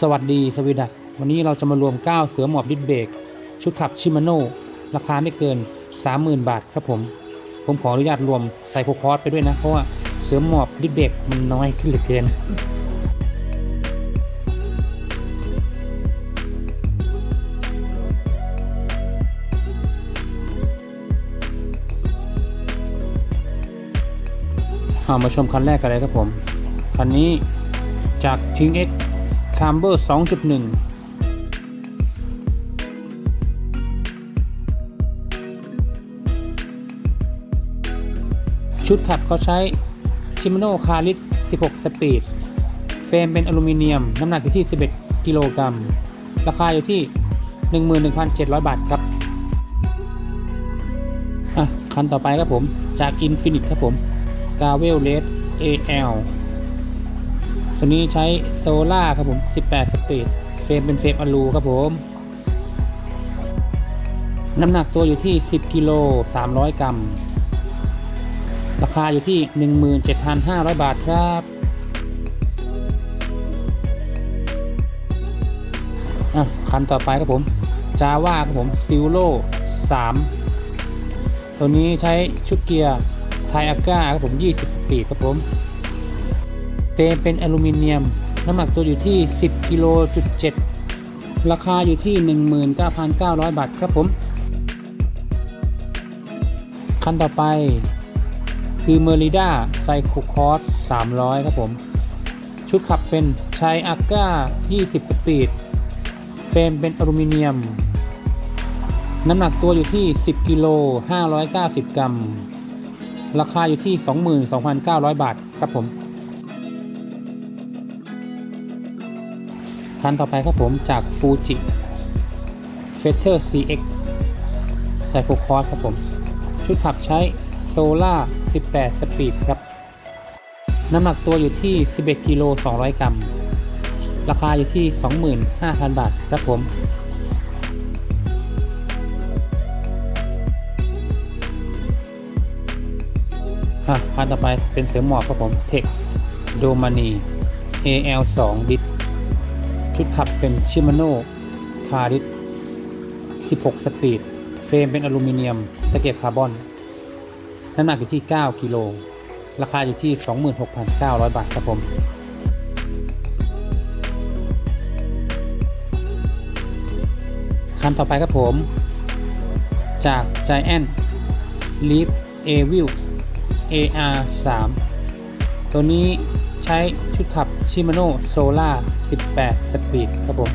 สวัสดีสวีดัตวันนี้เราจะมารวม 9 เสือหมอบดิสเบรกชุดขับชิมาโน่ราคาไม่เกิน 30,000 บาทครับผม ผมขออนุญาตรวมไซโคคอร์สไปด้วยนะ เพราะว่าเสือหมอบดิสเบรกมันน้อยขึ้นเหลือเกินเอามาชมคันแรกกันเลยครับผม คันนี้จากชิง X c a m b e r 2.1ชุดขับเขาใช้ชิมโนคาริส16 สปีด เฟรมเป็นอลูมิเนียม น้ำหนักอยู่ที่ 11 กิโลกรัม ราคาอยู่ที่ 11,700 บาทครับ อะ คันต่อไปครับผม จาก Infinite ครับผม g a v e l r e d AL ตัวนี้ใช้โซล่าครับผม 18 สปีด เฟรมเป็นเฟรมอลูครับผม น้ำหนักตัวอยู่ที่ 10 กิโล 300 กรัม ราคาอยู่ที่ 17,500 บาทครับ อะ คันต่อไปครับผม จาว่าครับผมซิลโล3ตัวนี้ใช้ชุดเกียร์ไทอาก้าครับผม 20 สปีดครับผม เฟรมเป็นอลูมิเนียม น้ำหนักตัวอยู่ที่ 10กิโลจุด7ราคาอยู่ที่ 19,900 บาทครับผม คันต่อไป คือ Merida Psycho Cross 300 ครับผม ชุดขับเป็นใช้อาก้า 20 สปีด เฟรมเป็นอลูมิเนียม น้ำหนักตัวอยู่ที่ 10กิโล590 กรัม ราคาอยู่ที่ 22,900 บาทครับผม คันต่อไปครับผมจาก Fuji Feather CX ใส่โฟคอร์สครับผม ชุดขับใช้โซล่า18 สปีดครับ น้ำหนักตัวอยู่ที่ 11กิโล200 กรัม ราคาอยู่ที่ 25,000 บาทครับผมฮะคันต่อไปเป็นเสือหมอบครับผมเทคโดมานี AL 2ดิส ชุดขับเป็นชิมาโน่คาริส16 สปีด เฟรมเป็นอลูมิเนียม ตะเกียบคาร์บอน น้ำหนักอยู่ที่ 9 กิโล ราคาอยู่ที่ 26,900 บาทครับผมคันต่อไปครับผม จาก Giant Leap Evil AR 3 ตัวนี้ใช้ชุดขับ Shimano Solar 18สปีดครับผม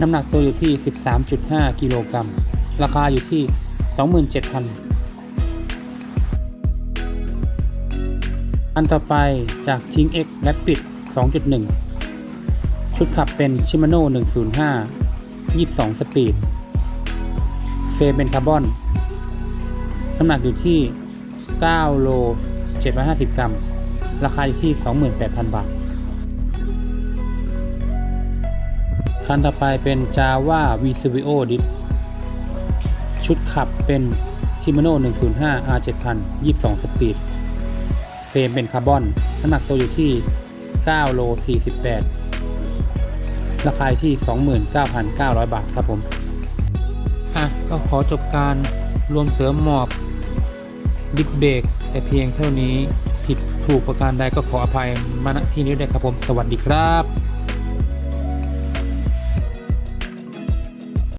น้ำหนักตัวอยู่ที่ 13.5 กิโลกรัม ราคาอยู่ที่ 27,000 อันต่อไปจาก Ting X Rapid 2.1 ชุดขับเป็น Shimano 105 22สปีดเฟรมเป็นคาร์บอน น้ำหนักอยู่ที่9โล 750 กรัม ราคาอยู่ที่ 28,000 บาท คันต่อไปเป็น Java v i s v i o d i s ชุดขับเป็น Shimano 105 R7000 22 สปีด เฟรมเป็นคาร์บอน น้ำหนักตัวอยู่ที่9โล48 ราคาที่ 29,900 บาทครับผม อะ ก็ขอจบการรวมเสริมหมอบ ดิสเบรกแต่เพียงเท่านี้ผิดถูกประการใดก็ขออภัยมาณที่นี้ด้วยครับผม สวัสดีครับ